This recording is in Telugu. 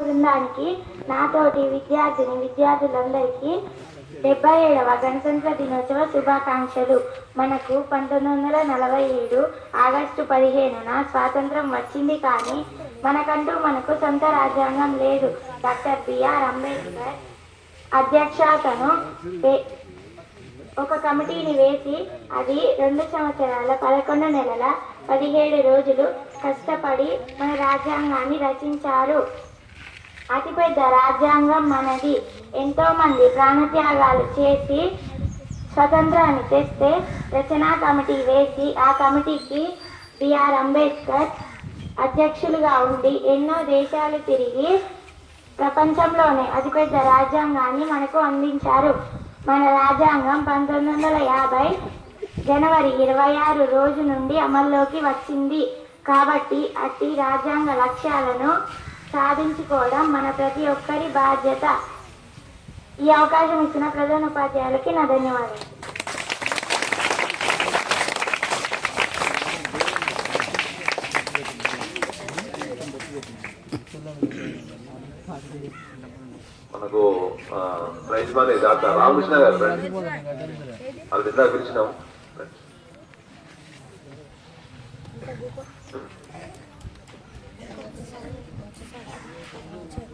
బృందానికి నాతోటి విద్యార్థిని విద్యార్థులందరికీ డెబ్బై ఏడవ గణతంత్ర దినోత్సవ శుభాకాంక్షలు. మనకు పంతొమ్మిది వందల నలభై ఏడు ఆగస్టు పదిహేనున స్వాతంత్రం వచ్చింది కానీ మనకంటూ మనకు సొంత రాజ్యాంగం లేదు. డాక్టర్ బిఆర్ అంబేద్కర్ అధ్యక్షతను ఒక కమిటీని వేసి అది రెండు సంవత్సరాల పదకొండు నెలల పదిహేడు రోజులు కష్టపడి మన రాజ్యాంగాన్ని రచించారు. అతిపెద్ద రాజ్యాంగం మనది. ఎంతో మంది ప్రాణత్యాగాలు చేసి స్వతంత్రాన్ని తెస్తే రచనా కమిటీ వేసి ఆ కమిటీకి బిఆర్ అంబేద్కర్ అధ్యక్షులుగా ఉండి ఎన్నో దేశాలు తిరిగి ప్రపంచంలోనే అతిపెద్ద రాజ్యాంగాన్ని మనకు అందించారు. మన రాజ్యాంగం పంతొమ్మిది వందల యాభై జనవరి ఇరవై ఆరు రోజు నుండి అమల్లోకి వచ్చింది. కాబట్టి అట్టి రాజ్యాంగ లక్ష్యాలను సాధించుకోవడం మన ప్రతి ఒక్కరి బాధ్యత. ఈ అవకాశం ఇచ్చిన ప్రధాన ఉపాధ్యాయులకి నా ధన్యవాదాలు. మనకు ప్రైజ్ మనీ డాక్టర్ రామకృష్ణ గారు రండి వాళ్ళు ఇందాక పిలిచినాం. ちょっと。